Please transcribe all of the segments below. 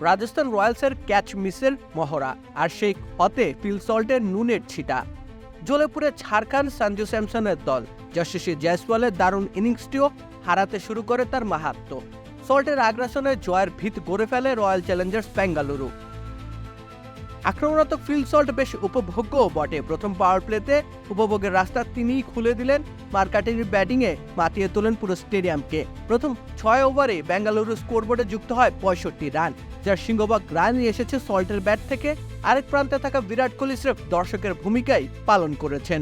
Rajasthan রয়্যালসের catch Mitchell মহড়া আর সেই হতে ফিলসল্টের নুনের ছিটা। পুড়ে ছাড়খান সঞ্জু স্যামসনের দল, যশস্বী জয়সওয়ালের দারুণ ইনিংসটিও হারাতে শুরু করে তার মাহাত্ম। সল্টের আগ্রাসনে জয়ের ভিত গড়ে ফেলে রয়্যাল চ্যালেঞ্জার্স বেঙ্গালুরু। আক্রমণাত্মক ফিল সল্ট বেশ উপভোগ্যও বটে। প্রথম পাওয়ার প্লেতে উপভোগের রাস্তা তিনিই খুলে দিলেন। মার্কাটির ব্যাটিংয়ে মাতিয়ে তোলেন পুরো স্টেডিয়ামকে প্রথম ছয় ওভারে বেঙ্গালুরু স্কোরবোর্ডে যুক্ত হয় পঁয়ষট্টি রান। যার সিংহবাগ রান এসেছে সল্টের ব্যাট থেকে। আরেক প্রান্তে থাকা বিরাট কোহলি স্রেফ দর্শকের ভূমিকায় পালন করেছেন।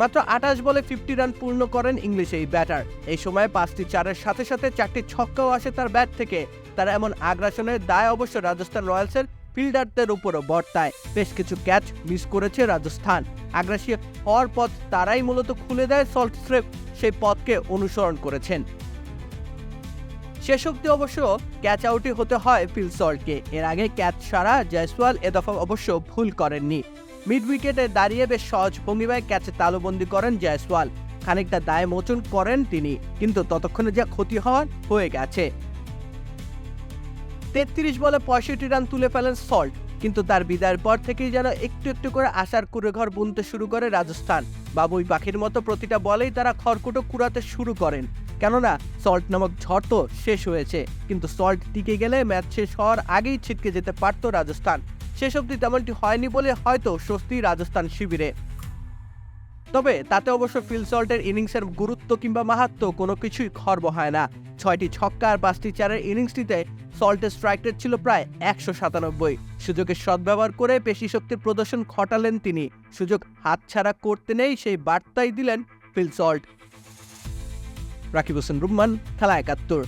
মাত্র আঠাশ বলে ফিফটি রান পূর্ণ করেন ইংলিশ এই ব্যাটার। এই সময় পাঁচটি চারের সাথে সাথে চারটি ছক্কাও আসে তার ব্যাট থেকে। তার এমন আগ্রাসনের দায় অবশ্য রাজস্থান রয়্যালসের ফিল্ডারদের উপরও বর্তায়। বেশ কিছু ক্যাচ মিস করেছে রাজস্থান। আগ্রাসী হওয়ার পথ তারাই মূলত খুলে দেয় সল্ট স্রেফ সেই পথকে অনুসরণ করেছেন। শেষ অব্দি অবশ্য ক্যাচ আউটই হতে হয় ফিল সল্টকে এর আগে ক্যাচ ছাড়া জয়সওয়াল এ দফা অবশ্য ভুল করেননি। মিড উইকেটে দাঁড়িয়ে বেশ সহজ ভঙ্গিমায় ক্যাচে তালুবন্দি করেন জয়সওয়াল। খানিকটা দায় মোচন করেন তিনি, কিন্তু ততক্ষণে যা ক্ষতি হওয়ার হয়ে গেছে। তেত্রিশ বলে পঁয়ষট্টি রান তুলে ফেলেন সল্ট, কিন্তু তার বিদায়ের পর থেকেই যেন একটু একটু করে আশার কুড়েঘর বুনতে শুরু করে রাজস্থান। বাবুই পাখির মতো প্রতিটা বলেই তারা খড়কুটো কুড়াতে শুরু করেন। কেননা, সল্ট নামক ঝড় তো শেষ হয়েছে, কিন্তু সল্ট টিকে গেলে ম্যাচ শেষ হওয়ার আগেই ছিটকে যেতে পারত রাজস্থান। শেষ অবধি তেমনটি হয়নি বলে হয়তো স্বস্তি রাজস্থান শিবিরে। তবে তাতে অবশ্য ফিলসল্টের ইনিংসের গুরুত্ব কিংবা মাহাত্ম কোনো কিছুই খর্ব হয় না। ছয়টি ছক্কা আর পাঁচটি চারের ইনিংসটিতে সল্টের স্ট্রাইক রেট ছিল প্রায় একশো সাতানব্বই। সুযোগের সদ্ব্যবহার করে পেশি শক্তির প্রদর্শন ঘটালেন তিনি। সুযোগ হাতছাড়া করতে নেই সেই বার্তাই দিলেন ফিল সল্ট। রাকিব হোসেন, রুম্মান খেলা একাত্তর।